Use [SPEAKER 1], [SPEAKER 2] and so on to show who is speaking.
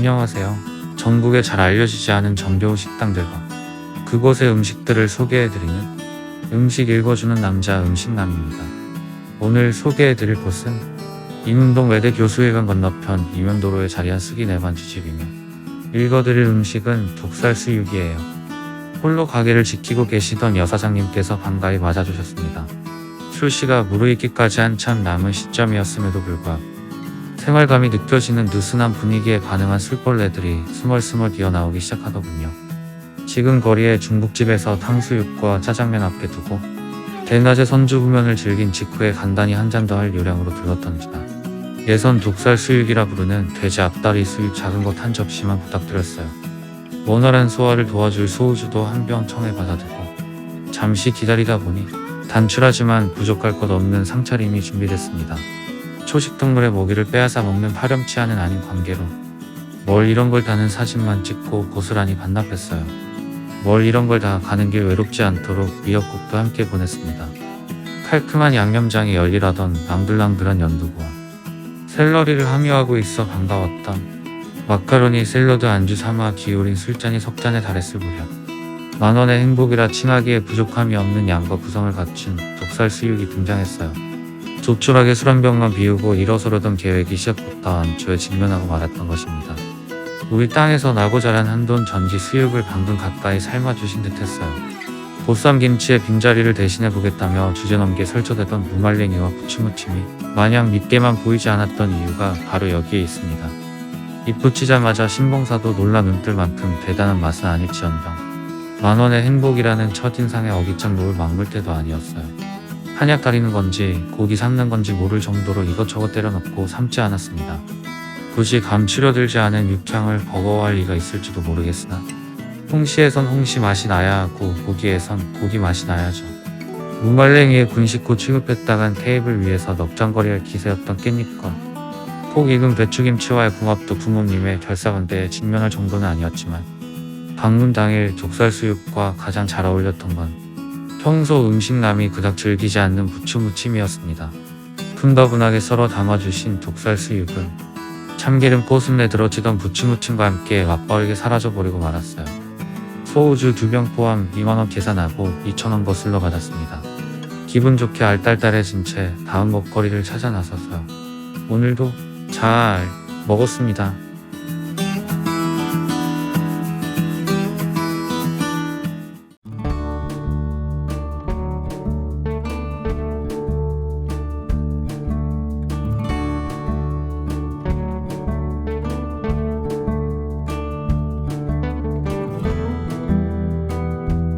[SPEAKER 1] 안녕하세요. 전국에 잘 알려지지 않은 정겨운 식당들과 그곳의 음식들을 소개해드리는 음식 읽어주는 남자 음식남입니다. 오늘 소개해드릴 곳은 인운동 외대 교수회관 건너편 이면도로에 자리한 쓰기 내반주집이며 읽어드릴 음식은 독살 수육이에요. 홀로 가게를 지키고 계시던 여사장님께서 반가이 맞아주셨습니다. 출시가 무르익기까지 한참 남은 시점이었음에도 불구하고 생활감이 느껴지는 느슨한 분위기에 반응한 술벌레들이 스멀스멀 뛰어나오기 시작하더군요. 지금 거리에 중국집에서 탕수육과 짜장면 앞에 두고 대낮에 선주부면을 즐긴 직후에 간단히 한 잔 더 할 요량으로 들렀던지나 예선 독살 수육이라 부르는 돼지 앞다리 수육 작은 것 한 접시만 부탁드렸어요. 원활한 소화를 도와줄 소우주도 한 병 청해 받아들고 잠시 기다리다 보니 단출하지만 부족할 것 없는 상차림이 준비됐습니다. 초식 동물의 먹이를 빼앗아 먹는 파렴치 않은 아닌 관계로 뭘 이런 걸 다는 사진만 찍고 고스란히 반납했어요. 뭘 이런 걸 다 가는 길 외롭지 않도록 미역국도 함께 보냈습니다. 칼큼한 양념장이 열일하던 낭들낭들한 연두부와 샐러리를 함유하고 있어 반가웠던 마카로니 샐러드 안주 삼아 기울인 술잔이 석 잔에 달했을 무렵 만원의 행복이라 칭하기에 부족함이 없는 양과 구성을 갖춘 독살 수육이 등장했어요. 조촐하게 술 한 병만 비우고 일어서려던 계획이 시작부터 안초에 직면하고 말았던 것입니다. 우리 땅에서 나고 자란 한돈 전지 수육을 방금 가까이 삶아주신 듯 했어요. 보쌈 김치의 빈자리를 대신해 보겠다며 주제넘게 설쳐대던 무말랭이와 부추무침이 마냥 밉게만 보이지 않았던 이유가 바로 여기에 있습니다. 입 붙이자마자 신봉사도 놀라 눈뜰 만큼 대단한 맛은 아닐지언정 만원의 행복이라는 첫인상에 어깃장 놓을 막물 때도 아니었어요. 한약 가리는 건지 고기 삶는 건지 모를 정도로 이것저것 때려넣고 삶지 않았습니다. 굳이 감추려 들지 않은 육향을 버거워할 리가 있을지도 모르겠으나 홍시에선 홍시 맛이 나야 하고 고기에선 고기 맛이 나야죠. 무말랭이에 군식고 취급했다간 테이블 위에서 넉장거리할 기세였던 깻잎과 폭 익은 배추김치와의 궁합도 부모님의 결사반대에 직면할 정도는 아니었지만 방문 당일 족살수육과 가장 잘 어울렸던 건 평소 음식남이 그닥 즐기지 않는 부추무침이었습니다. 큼더분하게 썰어 담아주신 독살 수육은 참기름 꼬순내 들어지던 부추무침과 함께 맛버리게 사라져버리고 말았어요. 소우주 두 병 포함 2만원 계산하고 2천원 거슬러 받았습니다. 기분 좋게 알딸딸해진 채 다음 먹거리를 찾아 나서서요. 오늘도 잘 먹었습니다.